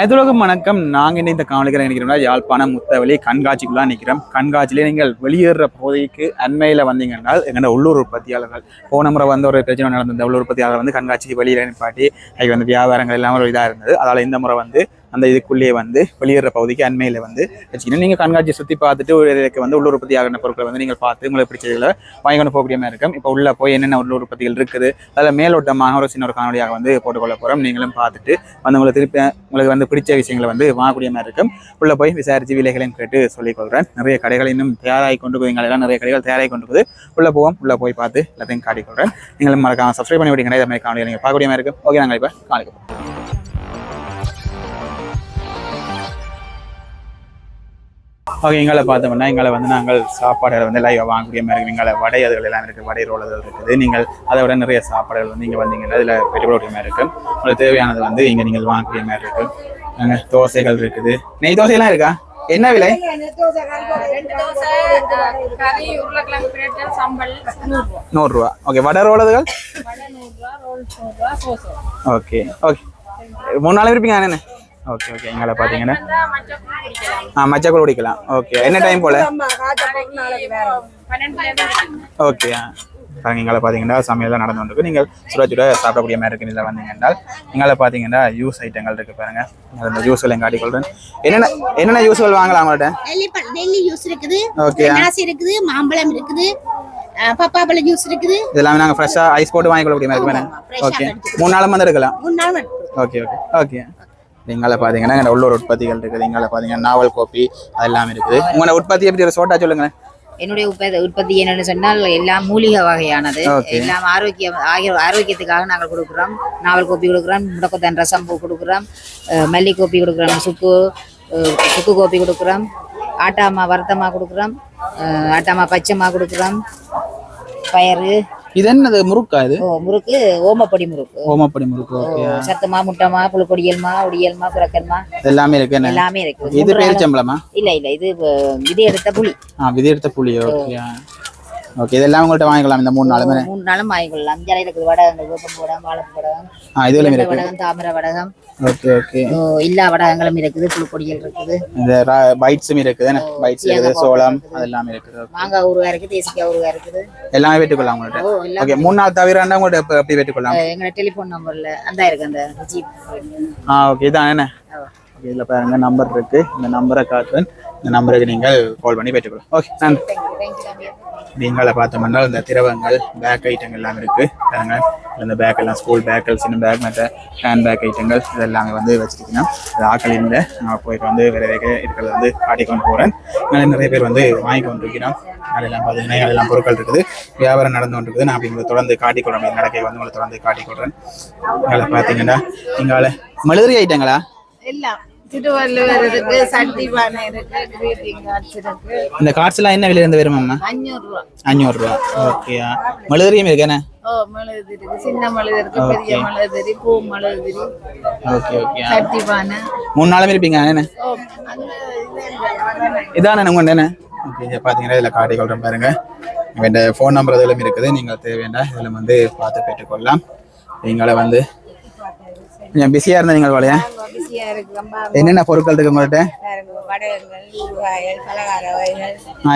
அனைத்துலகம் வணக்கம். நாங்கள் இந்த காவலிக்கிற நினைக்கிறோம்னா யாழ்ப்பாணம் முத்தவெளி கண்காட்சிக்குள்ளா நிற்கிறோம். கண்காட்சியிலே நீங்கள் வெளியேற பகுதிக்கு அண்மையில் வந்தீங்கன்னா எங்களோட உள்ளூர் உற்பத்தியாளர்கள் போன முறை வந்து ஒரு பிரச்சனை நடந்த உள்ளூர் உற்பத்தியாளர் வந்து கண்காட்சிக்கு வெளியில் நிப்பாட்டி அதுக்கு வந்து வியாபாரங்கள் இல்லாமல் ஒரு இதாக இருந்தது. அதால் இந்த முறை வந்து அந்த இதுக்குள்ளேயே வந்து வெளியேற பகுதிக்கு அண்மையில் வந்து வச்சுக்கணும். நீங்கள் கண்காட்சி சுற்றி பார்த்துட்டு ஒரு இதுக்கு வந்து உள்ளூர் உற்பத்தி ஆகிற பொருட்களை வந்து நீங்கள் பார்த்து உங்களுக்கு பிடிச்சதுல வாங்கிக்கொண்டு போகக்கூடிய மாதிரி இருக்கும். இப்போ உள்ளே போய் என்னென்ன உள்ளூர் உற்பத்திகள் இருக்குது அதில் மேலோட்டமாக ஒரு சின்ன ஒரு காணொலியாக வந்து போட்டுக்கொள்ள போகிறோம் நீங்களும் பார்த்துட்டு வந்து உங்களுக்கு திருப்பி உங்களுக்கு வந்து பிடிச்ச விஷயங்களை வந்து வாங்கக்கூடிய மாதிரி இருக்கும். உள்ளே போய் விசாரித்து விலைகளையும் கேட்டு சொல்லிக் கொள்கிறேன் நிறைய கடைகள் இன்னும் தயாராகி கொண்டு போய் நிறைய கடைகள் தயாராகி கொண்டு போது உள்ளே போவோம். உள்ளே போய் பார்த்து எல்லாத்தையும் காட்டிக்கொள்கிறேன் நீங்களும் மறக்காம சப்ஸ்கிரைப் பண்ணி விடுங்க. இதே மாதிரி காணொலி நீங்கள் பார்க்கக்கூடிய மாதிரி இருக்கும். ஓகே நாங்கள் இப்போ காணிக்கிறோம் ஓகே எங்களை பார்த்தோம்னா எங்களை வந்து நாங்கள் சாப்பாடுகளை வந்து லைவாக வாங்கக்கூடிய மாதிரி எங்களை வடை அதுகள் எல்லாம் இருக்குது வடை ரோலர்கள் இருக்குது. நீங்கள் அதை விட நிறைய சாப்பாடுகள் வந்து இங்கே வந்தீங்கன்னா இதில் பெற்றுக்கொள்ளக்கூடிய மாதிரி இருக்கும் உங்களுக்கு தேவையானது வந்து இங்கே நீங்கள் வாங்கக்கூடிய மாதிரி இருக்கும் அங்க தோசைகள் இருக்குது. நெய் தோசையெல்லாம் இருக்கா? என்ன விலை? நூறுரூவா. நூறுரூவா ஓகே வடை ரோலதுகள் ஓகே ஓகே. மூணு நாள் இருப்பீங்க என்ன ஓகே ஓகே எங்களை பார்த்தீங்கன்னா. ஆ மச்சக்கூட குடிக்கலாம். ஓகே என்ன டைம் போல்? ஓகே பாருங்க எங்களை பார்த்தீங்கன்னா சமையல் நடந்து கொண்டிருக்கு. நீங்கள் சுட சுட சாப்பிடக்கூடிய மாதிரி இருக்கு. இதில் வந்தீங்கன்னா எங்களை பார்த்தீங்கன்னா ஜூஸ் ஐட்டங்கள் இருக்கு பாருங்க. அந்த ஜூஸ்கள் எங்க காட்டிக்கொள்றேன் என்னென்ன என்னென்ன ஜூஸ்கள் வாங்கலாம் அவங்கள்ட்ட நெல்லி ஜூஸ் இருக்குது. ஓகே இருக்குது மாம்பழம் இருக்குது பப்பாப்பழம் ஜூஸ் இருக்குது. இதெல்லாமே நாங்கள் ஃப்ரெஷ்ஷாக ஐஸ் போட்டு வாங்கிக்கொள்ளக்கூடிய மாதிரி இருக்கு ஓகே. மூணு நாளும் வந்து எடுக்கலாம் மூணு நாள் மட்டும் ஓகே ஓகே ஓகே எங்களை பார்த்தீங்கன்னா எங்களோட உள்ளூர் உற்பத்திகள் இருக்குது. எங்களை பார்த்தீங்கன்னா நாவல் கோப்பி அதெல்லாம் இருக்குது. உங்களோட உற்பத்தி எப்படி ஒரு சோட்டா சொல்லுங்களேன். என்னுடைய உற்பத்தி என்னன்னு சொன்னால் எல்லாம் மூலிகை வகையானது. எல்லாம் ஆரோக்கியம் ஆகிய ஆரோக்கியத்துக்காக நாங்கள் கொடுக்குறோம். நாவல் கோப்பி கொடுக்குறோம் முடக்கத்தான் ரசம் பூ கொடுக்குறோம். மல்லி கோப்பி கொடுக்குறோம் சுக்கு சுக்கு கோப்பி கொடுக்குறோம். ஆட்டாமா வருத்தமா கொடுக்குறோம். ஆட்டாமா பச்சைமா கொடுக்குறோம். பயறு இது என்னது முறுக்கா இது? ஓ, முறுக்கு ஓமப்பொடி முறுக்கு. ஓமப்படி முறுக்கு ஓகே சத்துமா முட்டமா புழுக்கொடியல்மா உடியல்மா புறக்கல்மா எல்லாமே இருக்கு என்ன? எல்லாமே இருக்கு. இது பேரிச்சம்பளமா இல்ல இல்ல இது இது எடுத்த புளி. ஆ விதி எடுத்த புளி ஓகே ஓகே இதெல்லாம் உங்கள்கிட்ட வாங்கிக்கலாம் இந்த மூணு நாளுமே. மூணு நாளும் வாங்கிக்கொள்ளலாம். அஞ்சாலை இருக்குது வடகம் வேப்பம் வடகம் வாழைப்பு வடகம் ஆ இதுல வெள்ளை இருக்கு. வடகம் தாமிர வடகம். Okay okay. ஓ, இல்லா வடகங்களும் இருக்குது புழுப்பொடிகள் இருக்குது. இந்த பைட்ஸும் இருக்குது பைட்ஸ் இருக்குது சோளம் அதெல்லாம் இருக்குது மாங்காய் ஊறுகாய் இருக்குது தேசிக்காய் ஊறுகாய் இருக்குது. எல்லாமே வெட்டுக்கொள்ளலாம் உங்கள்கிட்ட எல்லாம் ஓகே மூணு நாள் தவிர உங்கள்கிட்ட எப்ப- எப்படி வெட்டுக்கொள்ளலாம் அஹ், எங்களோட டெலிஃபோன் நம்பர்ல அந்த இருக்கு அந்த ஜீப். ஆ ஓகே இதான் என்ன? ஓகே இதில் பாருங்க நம்பர் இருக்கு. இந்த நம்பரை காட்டுறேன். இந்த நம்பருக்கு நீங்கள் கால் பண்ணி பெற்றுக்கொள்ளலாம். ஓகே நன்றி. நீங்களை பார்த்தோம்னா இந்த திரவங்கள் பேக் ஐட்டங்கள் எல்லாம் இருக்கு. பாருங்க இந்த பேக் எல்லாம் ஸ்கூல் பேக்கள் சின்ன பேக் மற்ற ஹேண்ட் பேக் ஐட்டங்கள் இதெல்லாம் வந்து வச்சிருக்கீங்க இது ஆக்கள் இல்லை. நான் போயிட்டு வந்து வேற வேக இருக்கிறத வந்து காட்டி கொண்டு போகிறேன் அதனால நிறைய பேர் வந்து வாங்கி கொண்டு இருக்கிறோம் அதெல்லாம் பார்த்தீங்கன்னா அதெல்லாம் பொருட்கள் இருக்குது. வியாபாரம் நடந்து கொண்டு இருக்குது நான் அப்படி உங்களை தொடர்ந்து காட்டிக்கொள்றேன் நடக்கை வந்து உங்களை தொடர்ந்து காட்டிக்கொள்றேன். இங்கே பார்த்தீங்கன்னா இங்கால மழுதிரி ஐட்டங்களா? எல்லாம் திருவள்ளுவர் இருக்கு சட்டி பானை இருக்கு கிரீட்டிங் கார்ட்ஸ் இருக்கு. இந்த கார்ட்ஸ் எல்லாம் என்ன விலையில இருந்து வருமாம்மா? அஞ்சூறு ரூபா அஞ்சூறுரூவா ஓகே. மழுதிரியும் இருக்கு என்ன? ஓ மெழுகுதிரி இருக்கு சின்ன மெழுகு இருக்கு பெரிய மெழுகுதிரி பூ மெழுகுதிரி ஓகே ஓகே. சட்டி பானை. மூணு நாளும் இருப்பீங்க என்ன? இதானே உங்க என்ன? ஓகே இதை பார்த்தீங்கன்னா இதில் காட்டி கொள்றேன் பாருங்க. என்கிட்ட ஃபோன் நம்பர் இதிலும் இருக்குது. நீங்கள் தேவையான இதில் வந்து பார்த்து பெற்றுக்கொள்ளலாம். நீங்களே வந்து கொஞ்சம் பிஸியாக இருந்தா நீங்கள் பிஸியா ரொம்ப என்னென்ன பொருட்கள் இருக்கு உங்கள்கிட்ட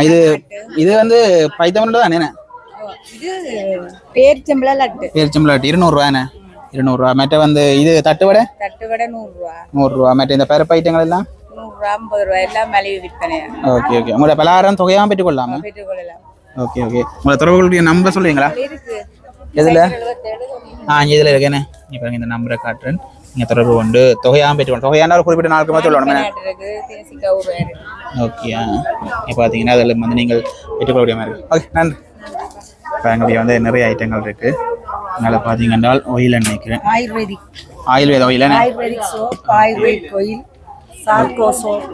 இது இது வந்து பைத்தமனோட தானே என்ன? ஓ, இது பேரிச்சம்பள லட்டு. பேரிச்சம்பளாட்டி இருநூறுவா மற்ற வந்து இது தட்டுவடை தட்டு வடை நூறுரூவா நூறுரூவா மற்ற இந்த பருப்பு ஐட்டங்கள் எல்லாம்? நூறுரூவா ஐம்பது ரூபா. எல்லாம் மலிவு விற்பனை ஓகே ஓகே உங்களோட பலகாரம் தொகையாக பெற்றுக்கொள்ளலாமா? பெற்றுக்கொள்ளலாம். ஓகே ஓகே உங்களை தொடர்புடைய நம்பர் சொல்லுவீங்களா எதில்? ஆ இதில் இருக்கேனே இப்போ இந்த நம்பரை காட்டுறேன். நீங்கள் தொடர்பு கொண்டு தொகையாக பெற்றுக்கணும் தொகையான ஒரு குறிப்பிட்ட நாளுக்கு மட்டும் சொல்லணும். ஓகே இப்போ பார்த்தீங்கன்னா அதில் வந்து நீங்கள் பெற்றுக்கொள்ளக்கூடிய மாதிரி இருக்கு. ஓகே நன்றி. இப்போ எங்களுடைய வந்து நிறைய ஐட்டங்கள் இருக்குது அதனால் பார்த்தீங்கன்னா ஒயில் நினைக்கிறேன் ayurvedic. Ayurveda oil ayurvedic soap ayurvedic கோயில் சார்கோ சோப்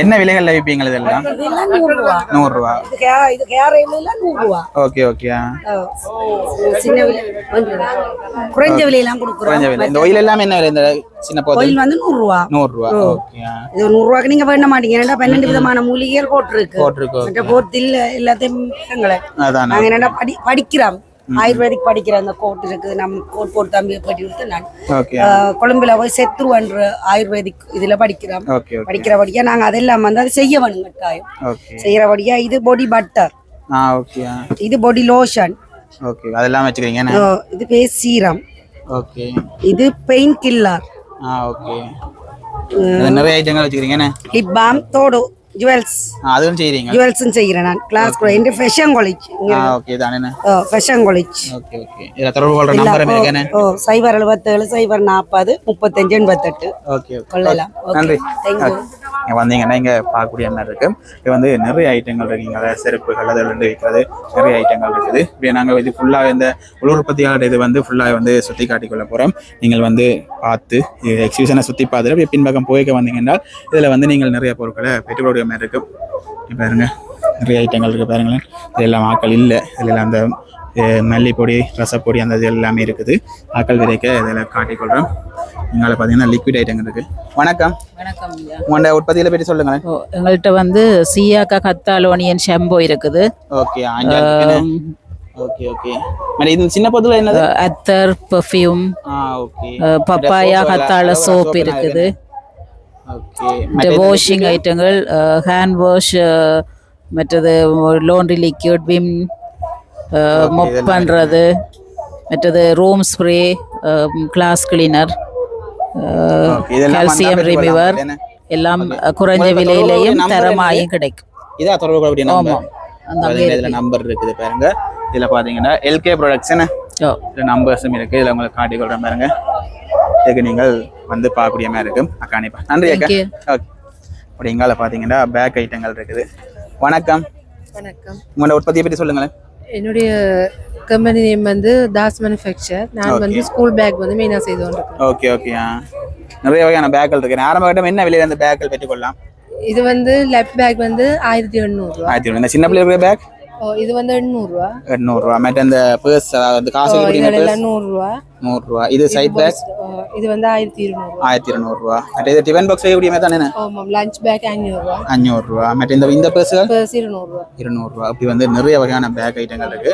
என்ன விலைகளில் விற்பீங்கள் இதெல்லாம்? நூறுரூவா நூறுரூவா இது கே இது கேர எல்லாம் நூறுரூவா ஓகே ஓகே. சின்ன விலை குறைஞ்ச விலையெல்லாம் கொடுக்குறோம். குறைஞ்ச விலை. இந்த ஒயில் எல்லாமே என்ன விலை? இந்த சின்ன போது? கோயில் வந்து நூறுரூவா நூறுரூவா ஓகே. இது நூறுரூவாக்கு நீங்க வேண்ட மாட்டீங்க. ஏன்னா பன்னெண்டு விதமான மூலிகைகள் போட்டிருக்கு. போட்டிருக்கு போத்தில் எல்லாத்தையும் அதானே. நாங்க என்னடா படி படிக்கிறோம் ஆயுர்வேதிக் படிக்கிற அந்த கோட் இருக்குது நம்ம கோட் போட்டு தம்பி பட்டி கொடுத்து நான். கொழும்புல போய் செத்துருவன்ற ஆயுர்வேதிக் இதுல படிக்கிறோம். படிக்கிறபடியா நாங்க அதெல்லாம் வந்து அதை செய்ய வேணும் கட்டாயம். செய்யறபடியா இது பொடி பட்டர் இது பொடி லோஷன் ஓகே. அதெல்லாம் வச்சுக்கிறீங்க? இது பேர் சீரம் ஓகே. இது பெயின் கில்லர் ஆ ஓகே. நிறைய ஐட்டங்கள் வச்சுக்கிறீங்க? லிப் பாம் தோடு ஜுவல்ஸ். அதுவும் செய்கிறீங்க ஜுவல்ஸும் செய்கிறேன் நான். கிளாஸ் கூட. என் ஃபேஷன் காலேஜ் ஓகே தானே ஃபேஷன் காலேஜ் ஓகே ஓகே இதில் தொடர்பு கொள்கிற நம்பர் இருக்கேன்னு ஓ சைபர் எழுபத்தேழு சைபர் நாற்பது முப்பத்தஞ்சு எண்பத்தெட்டு. ஓகே கொள்ளலாம். நன்றி. தேங்க்யூ இங்கே வந்தீங்கன்னா இங்கே பார்க்கக்கூடிய மாதிரி இருக்கு. இது வந்து நிறைய ஐட்டங்கள் இருக்குங்க அதாவது செருப்புகள் அதில் இருந்து விற்கிறது நிறைய ஐட்டங்கள் இருக்குது. இப்படி நாங்கள் இது ஃபுல்லாக இந்த உள் உற்பத்தியாளர் இது வந்து ஃபுல்லாக வந்து சுற்றி காட்டிக்கொள்ள போகிறோம் நீங்கள் வந்து பார்த்து எக்ஸிபிஷனை சுற்றி பார்த்துட்டு பின்பக்கம் போய்க்க வந்தீங்கன்னா இதில் வந்து நீங்கள் நிறைய பொருட்களை பெற்றுக்கொள்ள மாதிரி இருக்கும் இப்போ பாருங்க நிறைய ஐட்டங்கள் இருக்குது பாருங்களேன். இதெல்லாம் ஆக்கள் இல்லை. இதில் அந்த மல்லிப்பொடி ரசப்பொடி அந்த இது எல்லாமே இருக்குது. ஆக்கள் விதைக்க இதில் காட்டிக்கொள்கிறோம் இங்கால பார்த்தீங்கன்னா லிக்விட் ஐட்டங்கள் இருக்குது வணக்கம். வணக்கம் உங்களோட உற்பத்தியில பற்றி சொல்லுங்களேன். எங்கள்கிட்ட வந்து சியாக்கா கத்தாலோனியன் ஷாம்போ இருக்குது. Okay okay okay. மேடம் இது சின்ன பொதுல என்னது? அத்தர் பெர்ஃப்யூம் பப்பாயா கத்தாழ சோப் இருக்குது. வாஷிங் ஐட்டங்கள் ஹேண்ட் வாஷ் மற்றது லோண்ட்ரி லிக்யூட் விம் மொப் பண்ணுறது மற்றது room spray glass cleaner calcium remover எல்லாம் குறைஞ்ச விலையிலையும் தரமாயும் கிடைக்கும் இதா தொடர்பு கொள்ளக்கூடிய நம்பர். அந்த நம்பர் இருக்குது பாருங்க இதுல பாத்தீங்கன்னா எல்கே ப்ரொடக்ஷன் நம்பர்ஸும் இருக்கு இதுல உங்களுக்கு காட்டி கொள்றேன் பாருங்க இதுக்கு நீங்கள் வந்து பார்க்கக்கூடிய மாதிரி இருக்கும். அக்காணிப்பா நன்றி அக்கா. ஓகே அப்படி இங்கால பாத்தீங்கன்னா பேக் ஐட்டங்கள் இருக்குது. வணக்கம். வணக்கம். உங்களோட உற்பத்தியை பற்றி சொல்லுங்களேன். என்னுடைய கம்பெனி நேம் வந்து தாஸ் மேனுஃபேக்சர் நான் வந்து ஸ்கூல் பேக் வந்து மெயினாக செய்து கொண்டிருக்கேன் ஓகே ஓகே ஆ. நிறைய வகையான பேக்கள் இருக்கு ஆரம்ப கட்டம் என்ன விலையில அந்த பேக்கள் பெற்றுக்கொள்ளலாம்? இது வந்து லெஃப்ட் பேக் வந்து ஆயிரத்தி எண்ணூறுரூவா ஆயிரத்தி இந்த சின்ன பிள்ளை இருக்கிற பேக் இது வந்து எண்ணூறுரூவா எண்ணூறுரூவா மற்ற இந்த பர்ஸ் அதாவது காசு பர்ஸ் நூறுரூவா நூறுரூவா இது சைட் பேக் இது வந்து ஆயிரத்தி இருநூறுவா. ஆயிரத்தி இருநூறுவா. மற்ற இது டிஃபன் பாக்ஸ் செய்யக்கூடிய மாதிரி தானே? ஆமாம் லஞ்ச் பேக் அஞ்சூறுரூவா அஞ்சூறுரூவா மற்ற இந்த இந்த பர்ஸுகள் பர்ஸ் இருநூறுவா. இருநூறுவா. அப்படி வந்து நிறைய வகையான பேக் ஐட்டங்கள் இருக்கு.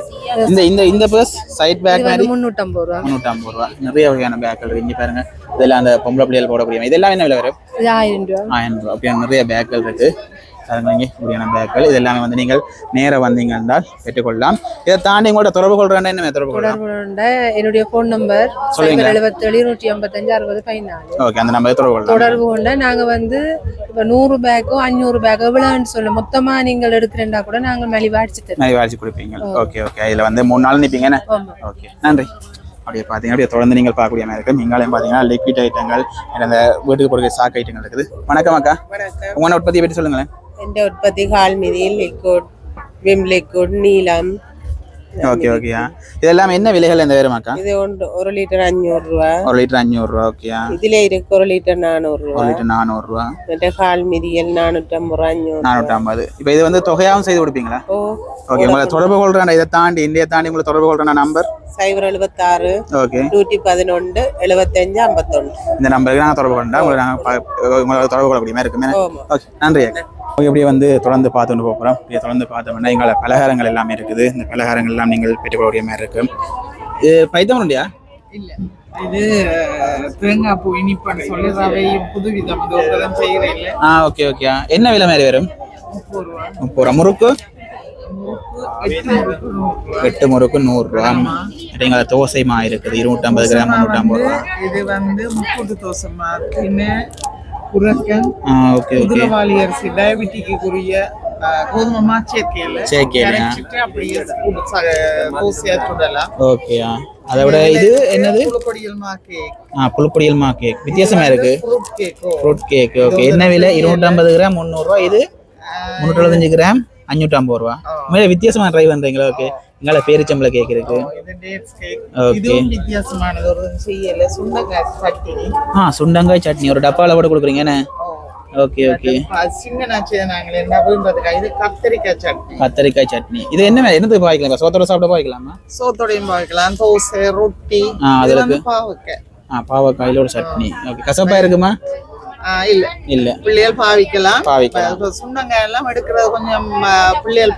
இந்த இந்த இந்த பர்ஸ் சைட் பேக் மாதிரி முந்நூற்றம்பது ரூபா. முந்நூற்றம்பது ரூபா. நிறைய வகையான பேக்கள் இருக்கு. இங்கே பாருங்க. இதெல்லாம் அந்த பொம்பளை பிள்ளைகள் போடக்கூடிய இதெல்லாம் என்ன விலை வரும்? ஆயிரம் ரூபா. ஆயிரம் ரூபா. அப்படியே நிறைய பேக்கள் இருக்கு. இங்கே இப்படியான பேக்கள் இது எல்லாமே வந்து நீங்கள் நேரா வந்தீங்க என்றால் பெற்றுக்கொள்ளலாம். இதை தாண்டி உங்களோட தொடர்பு கொள்றேன் என்ன? தொடர்பு தொடர்புடைய என்னுடைய ஃபோன் நம்பர் சைபர் எழுபத்தேழு நூற்றி ஐம்பத்தஞ்சு அறுபது பதினாலு. ஓகே அந்த நம்பரை தொடர்பு கொள்ளலாம். தொடர்பு கொண்ட நாங்க வந்து இப்ப நூறு பேக்கோ அஞ்சூறு பேக்கோ எவ்வளோன்னு சொல்ல. மொத்தமா நீங்கள் எடுக்கிறேன்டா கூட நாங்க மலிவா அடிச்சு நிறைய வாட்சி கொடுப்பீங்க ஓகே ஓகே இதில் வந்து மூணு நாள் நிற்பீங்க என்ன? ஆமா. ஓகே நன்றி. அப்படியே பார்த்தீங்கன்னா அப்படியே தொடர்ந்து நீங்கள் பார்க்கக்கூடிய மாதிரி இருக்கும் இங்காலையும் பார்த்தீங்கன்னா லிக்விட் ஐட்டங்கள் அந்த வீட்டுக்கு போடுற சாக்கு ஐட்டங்கள் இருக்குது. வணக்கம் அக்கா. உங்களோட உற்பத்தியை பற்றி சொல்லுங்களேன். എൻ്റെ ഉത്പത്തി കാൽമിതി ലിക്വിഡ് വിം ലിക്വിഡ് നീലം ஓகே ஓகேயா இதெல்லாம் என்ன விலைகள் இந்த வேறுமாக்கா ഇത് കൊണ്ട് ഒരു ലിറ്റർ അഞ്ഞൂറ് രൂപ ஒரு லிட்டர் அஞ்சூறுரூவா ஓகேயா ഇതിലെ ഇരിക്കും ഒരു ലിറ്റർ നാനൂറ് രൂപ ஒரு லிட்டர் நானூறுரூவா മറ്റേ കാൽമിതിയിൽ നാനൂറ്റമ്പത് രൂപ അഞ്ഞൂറ് நானூற்றம்பது இப்போ இது வந்து தொகையாகவும் செய்து கொடுப்பீங்களா ഓ ஓகே உங்களை தொடர்பு கொள்றேன் இதை தாண்டி இந்தியை தாண்டி உங்களை தொடர்பு கொள்றேன் நம்பர் സൈബർ എഴുപത്തി ആറ് ஓகே നൂറ്റി പതിനൊണ്ട് എഴുപത്തഞ്ച് അമ്പത്തൊണ്ട് இந்த நம்பருக்கு நாங்கள் தொடர்பு கொண்டா உங்களை நாங்கள் உங்களை தொடர்பு கொள்ளக்கூடிய மாதிரி இருக்குமே ஆமா. ஓகே நன்றி அக்கா ஓகே இப்படியே வந்து தொடர்ந்து பார்த்துட்டு போகிறோம் இப்படியே தொடர்ந்து பார்த்தோம்னா எங்களை பலகாரங்கள் எல்லாமே இருக்குது. இந்த பலகாரங்கள் எல்லாம் நீங்கள் பெற்றுக்கொள்ளக்கூடிய மாதிரி இருக்கும் இது பைத்தம் இல்லையா இது தேங்காய் பூ இனிப்புன்னு சொல்லி ரவையும் புதுவிதம். இது ஒரு தரம் செய்கிறேன் இல்லை. ஆ ஓகே ஓகே. என்ன விலை மாதிரி வரும்? முப்பது ரூபா. முப்பது முறுக்கு? எட்டு முறுக்கு. நூறு ரூபா. எட்டு முறுக்கு நூறுரூவா எங்களை தோசை மா இருக்குது. இருநூற்றம்பது கிராம் முந்நூற்றம்பது ரூபா. இது வந்து முக்கூட்டு தோசை உருக்கன் ஆ ஓகே ஓகே. குதிரவாளி அரிசி டயபெட்டிக்குரிய கோதுமை மா சேர்க்கையில் சேர்க்கையில. கரைச்சிட்டு அப்படியே தோசையா சுடலாம். ஓகேயா அதை விட இது என்னது? புழுப்பொடியல் மா கேக் ஆ புழுப்பொடியல் மா கேக் வித்தியாசமா இருக்கு. ஃப்ரூட் கேக்கோ ஃப்ரூட் கேக் ஓகே. என்ன விலை? இருநூற்றம்பது கிராம் முந்நூறுரூவா இது முந்நூற்றி எழுபத்தஞ்சு கிராம் அஞ்சூற்றம்பது ரூபா. மேலே வித்தியாசமா ட்ரை பண்றீங்களா? ஓகே. எங்களை பேரிச்சம்பளை கேக் இருக்கு. இதுவும் வித்தியாசமானது ஒரு செய்யல சுண்டக்காய் சட்னி ஆ சுண்டங்காய் சட்னி ஒரு டப்பாவில் போட்டு கொடுக்குறீங்க ஓகே ஓகே சிங்கனாச்சு நாங்களே என்ன விரும்புறதுக்கா இது கத்தரிக்காய் சட்னி கத்தரிக்காய் சட்னி இது என்ன? என்னத்துக்கு பாய்க்கலாம் சோத்தோட சாப்பிட பாய்க்கலாமா சோத்தோடையும் பார்க்கலாம் தோசை ரொட்டி ஆ, அது இது இருக்கு. வந்து பாவக்காய் ஆ பாவக்காயில ஒரு சட்னி ஓகே கசப்பா இருக்குமா இல்ல. இல்ல. பிள்ளைகள் பாவிக்கலாம். பாவிக்கலாம். சுண்டங்காய் எல்லாம் எடுக்கிறது கொஞ்சம் பிள்ளைகள்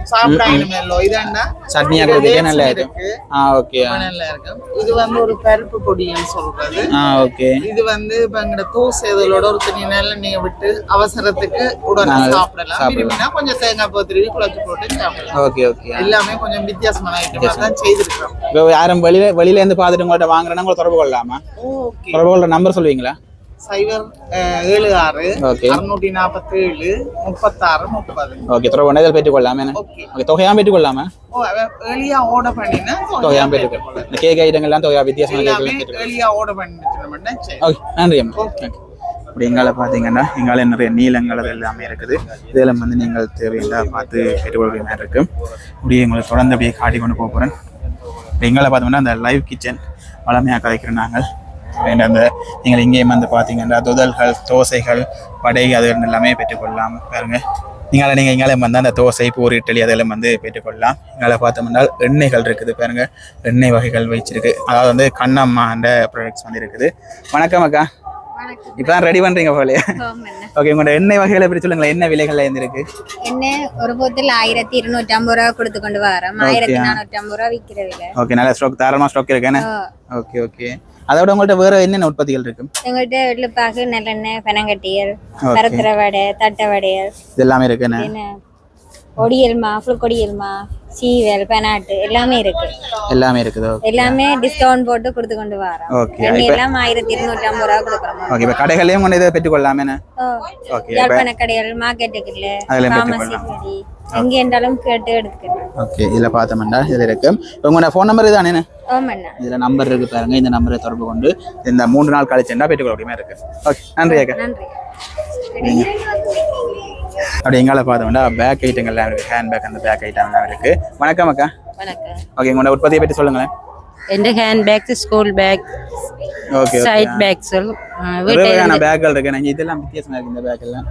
இல்லோ இதன்னா சட்னியா நல்லா இருக்கு. ஆ ஓகே. நல்லா இருக்கும். இது வந்து ஒரு பருப்பு பொடின்னு சொல்றது. ஆ ஓகே. இது வந்து இப்ப எங்கட தோசை ஒரு தனி நேரம் நீங்க விட்டு அவசரத்துக்கு உடனே சாப்பிடலாம். விரும்பினா கொஞ்சம் தேங்காய் பூ திருவி குழச்சி போட்டு சாப்பிடலாம். Okay okay. எல்லாமே கொஞ்சம் வித்தியாசமான ஐட்டமா தான் செய்திருக்கிறோம். இப்போ யாரும் வெளியில வெளியில இருந்து பார்த்துட்டு உங்கள்ட்ட வாங்குறேன்னா உங்களை தொடர்பு கொள்ளலாமா? தொடர்பு கொள்ள நம்பர் சொல்லுவீங்களா சைபர் ஏழு ஆறு ஓகே. அறுநூற்றி நாற்பத்தி ஏழு முப்பத்தாறு முப்பது. ஓகே தொடர்பு கொண்டதில் பெற்றுக் கொள்ளலாமே ஓகே. ஓகே தொகையாம பெற்றுக் கொள்ளாமா ஓ ஏர்லியா ஆர்டர் பண்ணினா தொகையாம பெற்றுக் கொள்ளலாம் இந்த கேக் ஐட்டங்கள் எல்லாம் தொகையா வித்தியாசமான எல்லாமே கேக் பெற்றுக் ஏர்லியா ஆர்டர் சரி ஓகே நன்றி அம்மா. ஓகே. அப்படி எங்கால பார்த்தீங்கன்னா எங்கால நிறைய நீளங்கள் அது எல்லாமே இருக்குது. இதெல்லாம் வந்து நீங்கள் தேவையில்லா பார்த்து பெற்றுக்கொள்கிற மாதிரி இருக்கு. அப்படியே உங்களை தொடர்ந்து அப்படியே காட்டி கொண்டு போக போகிறேன் எங்களை பார்த்தோம்னா அந்த லைவ் கிச்சன் வளமையாக கலைக்கிறோம் நாங்கள் அந்த நீங்கள் இங்கேயும் வந்து பார்த்தீங்கன்னா துதல்கள் தோசைகள் வடை அது எல்லாமே பெற்றுக்கொள்ளலாம். பாருங்க. நீங்கள நீங்கள் எங்காலே வந்து அந்த தோசை பூரி இட்லி அதெல்லாம் வந்து பெற்றுக்கொள்ளலாம். எங்களை பார்த்தோம்னா எண்ணெய்கள் இருக்குது பாருங்க. எண்ணெய் வகைகள் வச்சிருக்கு. அதாவது வந்து கண்ணம்மா அந்த ப்ராடக்ட்ஸ் வந்து இருக்குது. வணக்கம் அக்கா. இப்பதான் ரெடி பண்றீங்க போலயே. ஓகே உங்களோட எண்ணெய் வகைகளை பற்றி சொல்லுங்களேன். என்ன விலைகள்ல இருந்து இருக்கு என்ன ஒரு போத்தில் ஆயிரத்தி இருநூற்றி ஐம்பது ரூபா கொடுத்து கொண்டு வரோம் ஆயிரத்தி. நானூற்றி ஐம்பது ரூபா விற்கிற விலை. ஓகே நல்ல ஸ்டாக் தாராளமா ஸ்டாக் இருக்கேன்னு? ஓகே ஓகே அதோட உங்கள்ட்ட வேற என்னென்ன உற்பத்திகள் இருக்கு? எங்கள்கிட்ட வெள்ளுப்பாகு நல்லெண்ணெய் பெனங்கட்டியல். பருத்திர வடை தட்டை வடையல் இது எல்லாமே இருக்குன்னு என்ன ஒடியல்மா ஃபுல் கொடியல்மா சீவல் பெனாட்டு எல்லாமே இருக்கு. எல்லாமே இருக்குது எல்லாமே டிஸ்கவுண்ட் போட்டு கொடுத்து கொண்டு வரோம். ஓகே எல்லாம் ஆயிரத்தி இருநூற்றி ஐம்பது ரூபா கொடுக்குறோம். ஓகே இப்போ கடைகளையும் கொண்டு இதை பெற்றுக்கொள்ளாமேன்னு ஓகே யாழ்ப்பாண கடைகள் மார்க்கெட்டுக்குள்ள ஃபார்மசி. படி எங்க இருந்தாலும் கேட்டு எடுத்துக்கலாம். ஓகே இதில் பார்த்தோம்னா இதில் இருக்கு. உங்களோட ஃபோன் நம்பர் இதானே ஓமண்ணா இதில் நம்பர் இருக்கு பாருங்க. இந்த நம்பரை தொடர்பு கொண்டு இந்த மூன்று நாள் கழிச்சுன்னா பெற்றுக்கொள்ள இருக்கு? ஓகே நன்றி அக்கா. நன்றி. அப்படி எங்கால பார்த்தோம்னா பேக் ஐட்டங்கள்லாம் இருக்கு ஹேண்ட் பேக் அந்த பேக் ஐட்டம்லாம் இருக்கு வணக்கம் அக்கா வணக்கம் ஓகே உங்களோட உற்பத்தியை பற்றி சொல்லுங்களேன் എൻ്റെ hand bag school bag okay side bags நிறைய வகையான பேக்குகள் இருக்கு எனக்கு இதெல்லாம் வித்தியாசமா இருக்கு இந்த பேக் எல்லாம்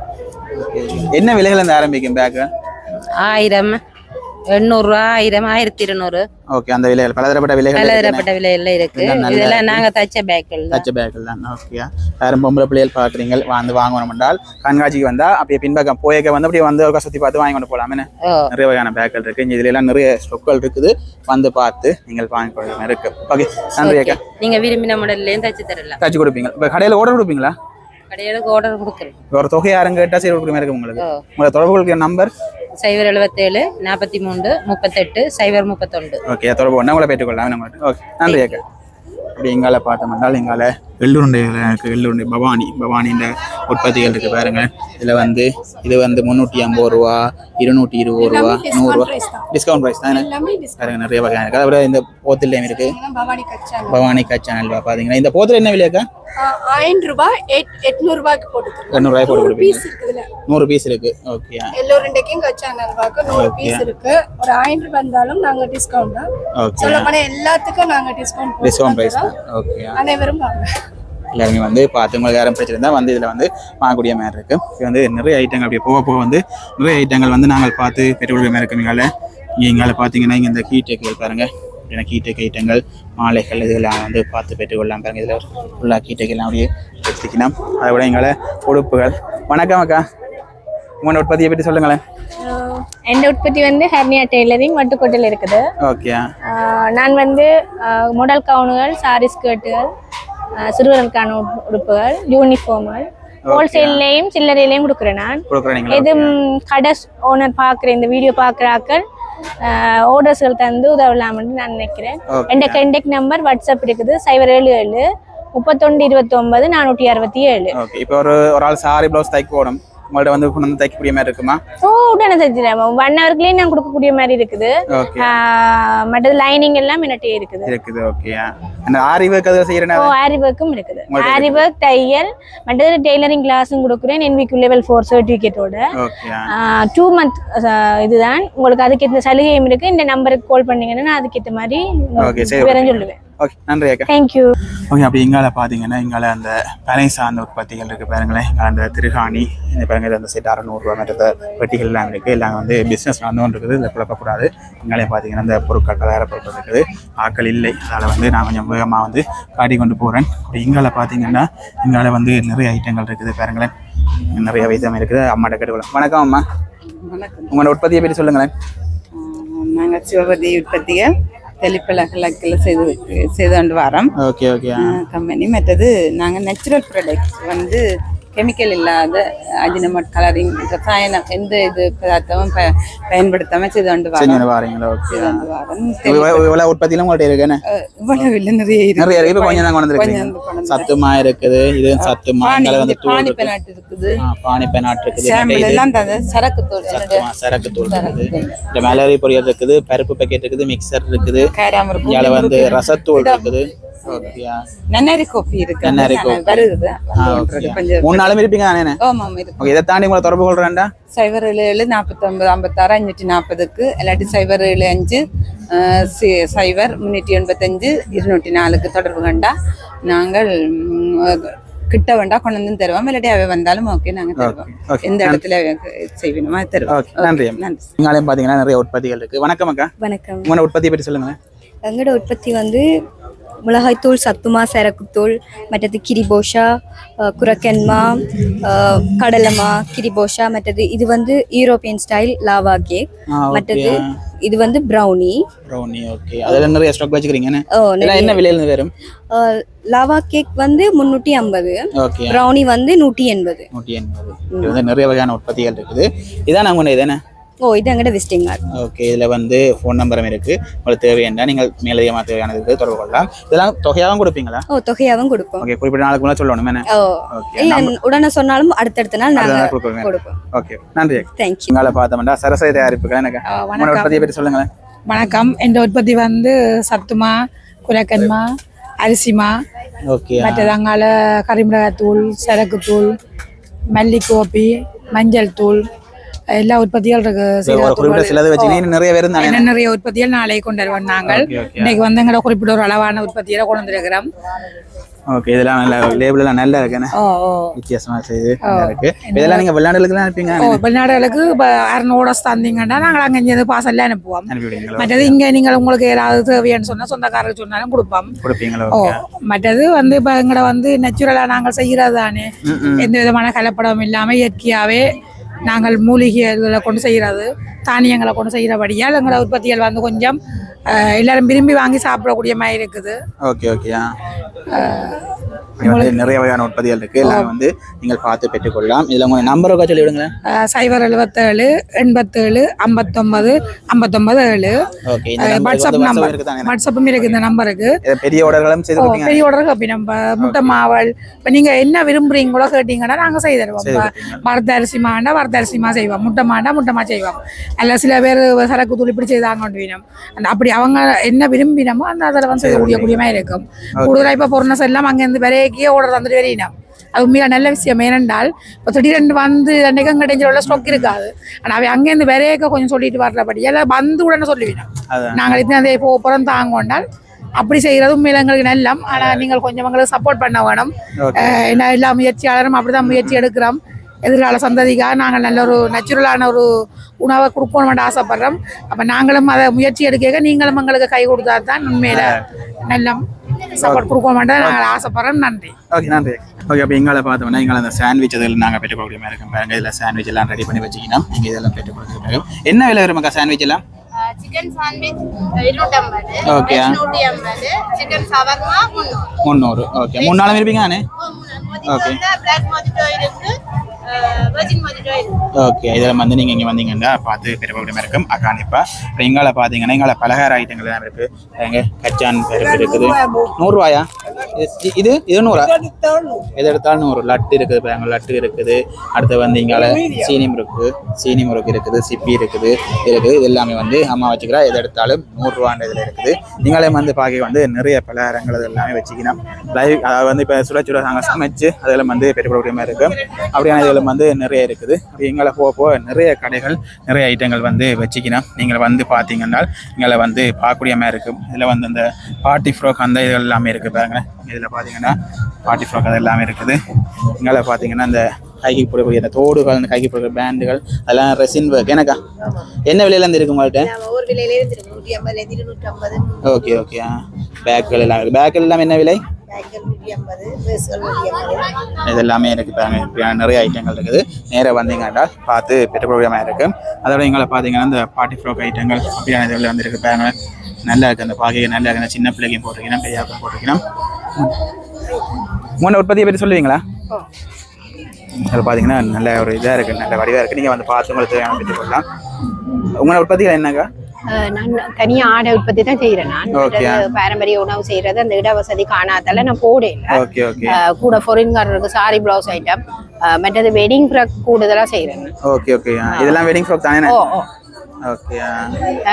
Okay. என்ன விலைகள் இருந்து ஆரம்பிக்கும் பேக்கு ആയിരം எண்ணூறு ரூபா ஆயிரம் ஆயிரத்தி இருநூறு. ஓகே அந்த விலைகள் பலதரப்பட்ட விலைகள் பலதரப்பட்ட விலையெல்லாம் இருக்கு. இதெல்லாம். நாங்க தச்ச பேக்கள் தச்ச பேக்கில் தான். ஓகே. யாரும் பொம்பளை பிள்ளைகள் பார்க்குறீங்க வந்து வாங்கணும் என்றால் கண்காட்சிக்கு வந்தா அப்படியே பின்பக்கம் போயக்க வந்து அப்படியே வந்து சுற்றி பார்த்து வாங்கி கொண்டு போகலாமே ஓ. நிறைய வகையான பேக்குகள் இருக்கு. இங்க இதுல எல்லாம் நிறைய ஸ்டொக்கள் இருக்குது. வந்து பார்த்து நீங்கள் வாங்கி கொள்ள இருக்கு. ஓகே நன்றி அக்கா. நீங்க விரும்பின மாடல்லையும் தச்சு தரலாம். தச்சு கொடுப்பீங்க. இப்போ கடையில் ஆர்டர் கொடுப்பீங்களா? கடையிலுக்கு ஆர்டர் கொடுக்குறேன். ஒரு தொகை யாரும் கேட்டால் சரி கொடுக்குற மாதிரி உங்களுக்கு. ஓ. உங்களோட தொடர்பு கொள்கிற நம்பர் சைபர் எழுபத்தேழு நாற்பத்தி மூணு முப்பத்தெட்டு சைபர் முப்பத்தொண்டு ஓகே தொடர்பு ஒன்றா உங்களை பெற்றுக்கொள்ளலாம் நம்மகிட்ட ஓகே நன்றி அக்கா. அப்படி எங்கால பார்த்தோம்னால் எங்கால எள்ளுருண்டை இருக்குது எள்ளுருண்டை பவானி பவானின்ற உற்பத்திகள் இருக்கு பாருங்க. இதில் வந்து இது வந்து முந்நூற்றி ஐம்பது ரூபா இருநூற்றி இருபது ரூபா நூறுரூவா டிஸ்கவுண்ட் ப்ரைஸ் தானே. பாருங்க நிறைய வகையான இருக்குது அதோட இந்த போத்திலையும் இருக்கு. பவானி கச்சா கச்சா அல்வா பார்த்தீங்கன்னா இந்த போத்தில் என்ன விலையாக்கா? ஆயிரம் ரூபாய் எட் எட்நூறு ரூபாய்க்கு போட்டு எண்ணூறுரூவாய் போட்டு கொடுப்பீங்க நூறு பீஸ் இருக்கு. ஓகே எல்லோருண்டைக்கும் கச்சா நல்வாக்கு நூறு. பீஸ் இருக்கு. ஒரு ஆயிரம் ரூபாய் இருந்தாலும் நாங்க டிஸ்கவுண்ட் தான். ஓகே சொல்ல போனா எல்லாத்துக்கும் நாங்க டிஸ்கவுண்ட் டிஸ்கவுண்ட் ப்ரைஸ் ஓகே அனைவரும் வாங்க. எல்லாருமே வந்து பார்த்து உங்களுக்கு யாரும் பிரச்சனை வந்து இதில் வந்து வாங்கக்கூடிய மாதிரி இருக்கு. இது வந்து நிறைய ஐட்டங்கள் அப்படியே போக போக வந்து நிறைய ஐட்டங்கள் வந்து நாங்கள் பார்த்து பெற்றுக்கொள்கிற மாதிரி இருக்கு இங்கால இங்கே இங்கால பார்த்தீங்கன்னா இங்கே இந்த கீட்டேக்குகள் பாருங்க. ஏன்னா கீட்டேக் ஐட்டங்கள் மாலைகள் இதெல்லாம் வந்து பார்த்து பெற்றுக்கொள்ளலாம் பாருங்க. இதில் ஃபுல்லாக கீட்டேக்கெல்லாம் அப்படியே எடுத்துக்கணும் அதை விட எங்களை உடுப்புகள். வணக்கம் அக்கா. உங்களோட உற்பத்தியை பற்றி சொல்லுங்களேன். என் உற்பத்தி வந்து ஹெர்னியா டெய்லரிங் வட்டுக்கோட்டையில் இருக்குது. ஓகே. நான் வந்து மாடல் கவுனுகள் சாரி ஸ்கர்ட்டுகள் சிறுவர்களுக்கான உடு- உடுப்புகள் யூனிஃபார்ம்கள் ஹோல்சேல்லையும் சில்லறையிலையும் கொடுக்குறேன் நான். இது ம், கடை ஓனர் பார்க்குற இந்த வீடியோ பார்க்குறாக்கள் ஆர்டர்ஸ்கள் தந்து உதவலாம்னு நான் நினைக்கிறேன். என் கண்டெக்ட் நம்பர் வாட்ஸ்அப் இருக்குது. சைபர் ஏழு ஏழு முப்பத்தொன்று இருபத்தொன்பது நானூற்றி அறுபத்தி ஏழு. இப்போ ஒரு ஒரு ஆள் சாரி ப்ளவுஸ் தைக்க போகணும். உங்கள்ட்ட வந்து கொண்டு வந்து தைக்கக்கூடிய மாதிரி இருக்குமா? ஓ உடனே செஞ்சிடலாம் ஒன் ஹவருக்குள்ளேயே நான் கொடுக்கக்கூடிய மாதிரி இருக்குது. மற்றது லைனிங் எல்லாம் என்னட்டே இருக்குது. இருக்குது ஓகே அந்த ஆரி ஒர்க் அதில் செய்கிறேன்னா ஓ ஆரி ஒர்க்கும் இருக்குது. ஆரி ஒர்க் தையல் மற்றது டெய்லரிங் கிளாஸும் கொடுக்குறேன். என்விக்கு லெவல் ஃபோர் சர்டிஃபிகேட்டோட டூ மந்த் இதுதான். உங்களுக்கு அதுக்கு இந்த சலுகையும் இருக்கு. இந்த நம்பருக்கு கால் பண்ணீங்கன்னா அதுக்கேற்ற மாதிரி விவரம். சொல்லுவேன். ஓகே நன்றி அக்கா. தேங்க்யூ ஓகே அப்படி இங்கால பார்த்தீங்கன்னா இங்கால அந்த பனை சார்ந்த உற்பத்திகள் இருக்குது பாருங்களேன். அந்த திருகாணி இந்த பாருங்க அந்த செட் அறநூறுரூவா மற்ற பெட்டிகள் எல்லாம் இருக்குது எல்லாம் வந்து பிஸ்னஸ் நடந்து இருக்குது இதில் குழப்பக்கூடாது. இங்காலே பார்த்தீங்கன்னா இந்த பொருட்கள் பலகார பொருட்கள் இருக்குது. ஆக்கள் இல்லை. அதால் வந்து நான் கொஞ்சம் வேகமாக வந்து காட்டி கொண்டு போகிறேன் அப்படி இங்கால பார்த்தீங்கன்னா இங்கால வந்து நிறைய ஐட்டங்கள் இருக்குது பாருங்களேன். நிறைய வைத்தியம் இருக்குது. அம்மாட்ட கேட்டுக்கலாம் வணக்கம் அம்மா. வணக்கம். உங்களோட உற்பத்தியை பற்றி சொல்லுங்களேன். நாங்கள் சிவபதி உற்பத்திகள். தெளிப்பலகில் செய்து செய்து கொண்டு வரோம். ஓகே ஓகே கம்பெனி மற்றது நாங்கள் நேச்சுரல் ப்ராடக்ட்ஸ் வந்து கெமிக்கல் இல்லாத அஜினமட் கலரிங் ரசாயனம் எந்த இது பதார்த்தமும் ப பயன்படுத்தாமல் செய்து கொண்டு வரீங்களா உற்பத்தியெல்லாம் உங்கள்கிட்ட இருக்குன்னு இவ்வளவு இல்லை நிறைய. நிறைய இருக்கு. இப்போ கொஞ்சம் தான் கொண்டு வந்தேன். சத்துமா இருக்குது. இது சத்துமா வந்து பானி. பெனாட் இருக்குது. பானி பெனாட் இருக்குது. எல்லாம் தந்த சரக்கு தூள் சத்துமா சரக்கு தூள் இருக்குது. இந்த மலரி பொரியல் இருக்குது. பருப்பு பாக்கெட் இருக்குது. மிக்சர் இருக்குது. வந்து ரசத்தூள் இருக்குது. நன்னாரி கோப்பி இருக்கு. நன்னாரி கோப்பி. வருகுது ஆ, ஓகே கொஞ்சம் மூணு நாளும் இருப்பீங்க தானே ஆமாம் இருக்கு. ஓகே இதை தாண்டி உங்களை தொடர்பு கொள்றேன்டா. சைபர் ஏழு நாற்பத்தொம்பது ஐம்பத்தாறு அஞ்சூற்றி நாற்பதுக்கு. இல்லாட்டி சைபர் ஏழு அஞ்சு சைபர் முந்நூற்றி எண்பத்தஞ்சு இருநூற்றி நாலுக்கு தொடர்பு கண்டா நாங்கள் கிட்ட வேண்டா கொண்டு வந்து தருவோம். இல்லாட்டி அவை வந்தாலும் ஓகே நாங்கள் தருவோம். எந்த இடத்துல அது தருவோம். ஓகே நன்றி நன்றி. இங்காலையும் பார்த்தீங்கன்னா நிறைய உற்பத்திகள் இருக்கு. வணக்கம் அக்கா. வணக்கம். உங்களோட உற்பத்தியை பற்றி சொல்லுங்களேன். எங்களோட உற்பத்தி வந்து மிளகாய்த்தூள் சத்துமா சரக்குத்தூள் மற்றது கிரிபோஷா குரக்கன்மா கடலமா கிரிபோஷா மற்றது இது வந்து யூரோப்பியன் ஸ்டைல் லாவா கேக். மற்றது இது வந்து ப்ரௌனி. Brownie okay. அதில் நிறைய ஸ்டாக் இதெல்லாம் என்ன? விலையில வரும்? லாவா கேக் வந்து முந்நூற்றி ஐம்பது. ஓகே. ப்ரௌனி வந்து நூற்றி எண்பது. நூற்றி எண்பது. இது வந்து நிறைய வகையான உற்பத்திகள் இருக்குது. இதான் நம்ம இதானே ஓ இது எங்கட விசிட்டிங் கார்டு ஓகே இதில் வந்து ஃபோன் நம்பரும் இருக்குது உங்களுக்கு தேவையாண்டா நீங்கள் மேலதிகமாக தேவையானதுக்கு தொடர்பு கொள்ளலாம். இதெல்லாம் தொகையாகவும் கொடுப்பீங்களா? ஓ தொகையாகவும் கொடுப்போம். ஓகே குறிப்பிட்ட நாளுக்கு முன்னாடி சொல்லணும் என்ன? ஓ ஓகே இல்லை உடனே சொன்னாலும் அடுத்தடுத்த நாள் நாங்கள் கொடுப்போம். கொடுப்போம். ஓகே நன்றி. தேங்க்யூ இங்கால பார்த்தோம்னா சரசை தயாரிப்புகள் எனக்கு உற்பத்தியை பற்றி சொல்லுங்களேன். வணக்கம். என் உற்பத்தி வந்து சத்துமா குலக்கன்மா அரிசிமா ஓகே மற்றது அங்கால கரிமிளகாத்தூள் சரக்குத்தூள் மல்லிக்கோப்பி மஞ்சள் தூள் எல்லா குறிப்பிட்ட சிலது வச்சு நிறைய பேர் நிறைய உற்பத்திகள் நாளை கொண்டு வருவோம் நாங்கள். இன்னைக்கு வந்து எங்களோட குறிப்பிட்ட ஒரு அளவான உற்பத்திகளை கொண்டு வந்திருக்கிறோம். ஓகே இதெல்லாம் நல்ல லேபிள் எல்லாம் நல்லா இருக்குண்ணே ஓ ஓ. வித்தியாசமா செய்து இருக்கு. இதெல்லாம் நீங்க வெளிநாடுகளுக்கு தான் அனுப்பிங்க ஓ வெளிநாடுகளுக்கு இப்போ அறுநூறு தந்தீங்கன்னா நாங்கள் அங்கே இருந்து பாசல்ல அனுப்புவோம். மற்றது இங்கே நீங்கள் உங்களுக்கு ஏதாவது தேவைன்னு சொன்னால் சொந்தக்காரருக்கு சொன்னாலும் கொடுப்போம். கொடுப்பீங்களா? ஓ மற்றது வந்து இப்போ எங்களை வந்து நேச்சுரலாக நாங்கள் செய்கிறது தானே. எந்த விதமான கலப்படம் இல்லாமல் இயற்கையாகவே நாங்கள் மூலிகைகளை கொண்டு செய்கிறது தானியங்களை கொண்டு செய்கிறபடியால் எங்களோட உற்பத்திகள் வந்து கொஞ்சம் எல்லாரும் விரும்பி வாங்கி சாப்பிடக்கூடிய மாதிரி இருக்குது. ஓகே ஓகே வந்து நிறைய வகையான உற்பத்திகள் இருக்கு. எல்லாம் வந்து நீங்கள் பார்த்து பெற்றுக்கொள்ளலாம். இதுல உங்க நம்பர் இருக்கா சொல்லி விடுங்களேன். சைபர் எழுபத்தேழு எண்பத்தேழு ஐம்பத்தொம்பது ஐம்பத்தொம்பது ஏழு. வாட்ஸ்அப் நம்பர் இருக்கு வாட்ஸ்அப்பும் இருக்குது இந்த நம்பருக்கு பெரிய ஆர்டர்களும் செய்து பெரிய ஆர்டர் அப்படி நம்ம முட்டை மாவல். இப்போ நீங்கள் என்ன விரும்புறீங்களோ கேட்டீங்கன்னா நாங்கள் செய்து தருவோம். அரிசி மாண்டா வறுத்த அரிசி மா செய்வோம். முட்டை மாண்டா முட்டை மா செய்வோம். அல்ல சில பேர் சரக்கு தூள் இப்படி செய்தாங்க அந்த அப்படி அவங்க என்ன விரும்பினமோ அந்த அதில் வந்து செய்யக்கூடிய கூடியமாக இருக்கும். கூடுதலாக இப்போ பொருணஸ் எல்லாம் அங்கேருந்து விரைக்கே ஆர்டர் தந்துட்டு வரையினோம் அது உண்மையில நல்ல விஷயம். ஏனென்றால் இப்போ திடீரென்று வந்து அன்றைக்கும் கிடைஞ்ச உள்ள ஸ்டாக் இருக்காது. ஆனால் அவை அங்கேருந்து விரைக்க கொஞ்சம் சொல்லிட்டு வர்றபடி எல்லாம் வந்து உடனே சொல்லிவிடும். நாங்கள் இத்தனை போ புறம் தாங்கொண்டால் அப்படி செய்கிறது உண்மையில எங்களுக்கு நல்லம். ஆனால் நீங்கள் கொஞ்சம் எங்களுக்கு சப்போர்ட் பண்ண வேணும். என்ன எல்லா முயற்சியாளரும் அப்படிதான் முயற்சி எடுக்கிறோம். எதிர்கால சந்ததிக்காக நாங்கள் நல்ல ஒரு நேச்சுரலான ஒரு உணவை கொடுக்கணும்னு ஆசைப்படுறோம். அப்போ நாங்களும் அதை முயற்சி எடுக்க நீங்களும் எங்களுக்கு கை கொடுத்தா தான் உண்மையில நல்ல சப்போர்ட் கொடுக்கணும்னு நாங்கள் ஆசைப்படுறோம். நன்றி. ஓகே நன்றி. ஓகே அப்போ எங்களை பார்த்தோம்னா எங்களை அந்த சாண்ட்விச் அதில் நாங்கள் பெற்றுக்கொள்ள மாதிரி இருக்கும் பாருங்க இதில் சாண்ட்விச் எல்லாம் ரெடி பண்ணி வச்சுக்கணும் நீங்கள் இதெல்லாம் பெற்றுக் கொடுத்துருக்கோம் என்ன விலை வருமாக்கா சாண்ட்விச் எல்லாம்? சிக்கன் சாண்ட்விச் இருநூற்றம்பது. Okay. நூற்றி ஐம்பது சிக்கன் சவர்மா முந்நூறு. முந்நூறு. ஓகே. மூணு நாளும் இருப்பீங்க. பிளாக் மொஜிட்டோ இருக்கு. ஓகே இதில் வந்து நீங்கள் இங்கே வந்தீங்கன்னா பார்த்து பெருமையாக இருக்கும். அக்கானிப்பா அப்புறம் இங்கால பார்த்தீங்கன்னா இங்கால பலகார ஐட்டங்கள் தான் இருக்குது கச்சான் பருப்பு இருக்குது. நூறுரூவாயா இது- இது இது நூறா? எது எடுத்தாலும் நூறு. லட்டு இருக்குது பாருங்க லட்டு இருக்குது. அடுத்து வந்து இங்கால சீனி முறுக்கு சீனி முறுக்கு இருக்குது சிப்பி இருக்குது இருக்குது. இது எல்லாமே வந்து அம்மா வச்சுக்கிறா. எது எடுத்தாலும் நூறுரூவான்ற இதில் இருக்குது. நீங்களே வந்து பார்க்க வந்து நிறைய பலகாரங்கள் அது எல்லாமே வச்சுக்கணும் லைவ் அதாவது வந்து இப்போ சுட சுட நாங்கள் சமைச்சு அதெல்லாம் வந்து பெரிய மாதிரி இருக்கும். அப்படியான இதெல்லாம் வந்து நிறைய இருக்குது. அப்படி எங்களை போக போக நிறைய கடைகள் நிறைய ஐட்டங்கள் வந்து வச்சுக்கணும் நீங்கள் வந்து பார்த்தீங்கன்னா இங்கே வந்து பார்க்கக்கூடிய மாதிரி இருக்கும். இதில் வந்து அந்த பார்ட்டி ஃப்ரோக் அந்த இது எல்லாமே இருக்குது பாருங்க இதில் பார்த்தீங்கன்னா பாட்டி ஃப்ராக் அது எல்லாமே இருக்குது. இங்கே பார்த்தீங்கன்னா இந்த கைக்கு போடக்கூடிய அந்த தோடுகள் கைக்கு போடக்கூடிய பேண்டுகள் அதெல்லாம் ரெசின் ஒர்க் எனக்கா என்ன விலையிலேருந்து இருக்கு உங்கள்கிட்ட ஓகே ஓகே பேக்குகள் எல்லாம் இருக்குது பேக்குகள் எல்லாம் என்ன விலை? பேக்கல் நூற்றி ஐம்பது பேசுகள் நூற்றி ஐம்பது. இது எல்லாமே இருக்குது பாருங்க. இப்படியான நிறைய ஐட்டங்கள் இருக்குது. நேராக வந்தீங்கன்னா பார்த்து பெற்றுக்கொள்ள மாதிரி இருக்கு. அதோட எங்களை பார்த்தீங்கன்னா இந்த பார்ட்டி ஃப்ராக் ஐட்டங்கள் அப்படியான இதில் வந்து இருக்கு பாருங்க. நல்லா இருக்குது அந்த பாகையை நல்லா இருக்குது சின்ன பிள்ளைக்கும் போட்டிருக்கணும் பெரியாக்கும் போட்டிருக்கணும். உங்களோட உற்பத்தியை பற்றி சொல்லுவீங்களா? அது பார்த்தீங்கன்னா நல்ல ஒரு இதாக இருக்குது நல்ல வடிவாக இருக்குது நீங்கள் வந்து பார்த்து உங்களுக்கு தேவையான பெற்றுக்கொள்ளலாம் உங்களோட உற்பத்திகள் என்னங்க? நான் தனியா ஆடை உற்பத்தி தான் செய்யறேன் நான் பாரம்பரிய உணவு செய்யறது அந்த இட வசதி காணாதால நான் அஹ் கூட ஃபாரின்காரருக்கு சாரி பிளவுஸ் ஐட்டம் மற்றது வெட்டிங் ஃப்ராக் கூடுதலா செய்யறேன் ஓகே ஓகே இதெல்லாம் வெட்டிங் ஃப்ராக் தானே? ஓ. ஓகே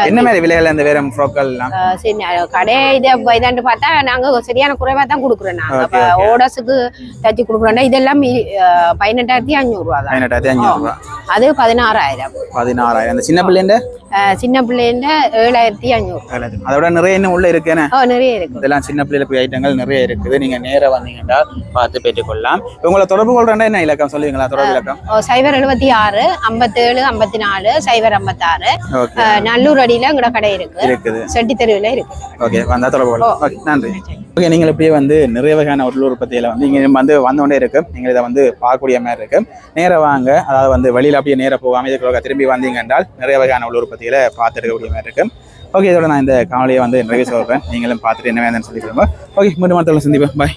என்ன மாதிரி விலைகள் அந்த வேற ஃப்ராக்கள் எல்லாம்? சரி கடை இதை இதாண்டு பார்த்தா நாங்க சரியான குறைவா தான் கொடுக்குறோம் நாங்க. ஓடஸுக்கு தச்சு கொடுக்குறோம்னா இதெல்லாம் பதினெட்டாயிரத்தி அஞ்சூறு ரூபா தான் பதினெட்டாயிரத்தி அஞ்சூறு ரூபா அது பதினாறாயிரம் பதினாறாயிரம் அந்த சின்ன பிள்ளைண்ட சின்ன பிள்ளைங்க ஏழாயிரத்தி அஞ்சூறு அதோட நிறைய இன்னும் உள்ள இருக்குன்னு நிறைய இருக்கு இதெல்லாம் சின்ன பிள்ளைகளுக்கு ஐட்டங்கள் நிறைய இருக்குது நீங்க நேரா வந்தீங்கன்னா பார்த்து பெற்றுக்கொள்ளலாம் உங்களை தொடர்பு கொள்றேன்னா என்ன இலக்கம் சொல்லுவீங்களா தொடர்பு இலக்கம் சைபர் எழுபத்தி ஆறு ஐம்பத்தேழு ஐம்பத்தி நாலு சைபர் ஐம்பத்தாறு நல்லூர் அடியில எங்கட கடை இருக்கு இருக்குது செட்டி தெருவில் இருக்கு ஓகே வந்தா தொடர்பு கொள்ளலாம் நன்றி ஓகே நீங்கள் இப்படியே வந்து நிறைய வகையான உடல் உற்பத்தியில் வந்து இங்கே வந்து வந்தோடனே இருக்குது நீங்கள் இதை வந்து பார்க்கக்கூடிய மாதிரி இருக்குது நேராக வாங்க. அதாவது வந்து வெளியில் அப்படியே நேராக போகாமல் இதுக்குள்ள திரும்பி வந்தீங்க என்றால் நிறைய வகையான உடல் உற்பத்தியில் பார்த்துருக்கக்கூடிய மாதிரி இருக்குது ஓகே இதோட நான் இந்த காணொலியை வந்து நிறைய சொல்கிறேன் நீங்களும் பார்த்துட்டு என்ன வேணும்னு சொல்லி ஓகே மீண்டும் மற்றவங்களும் சந்திப்பேன் பாய்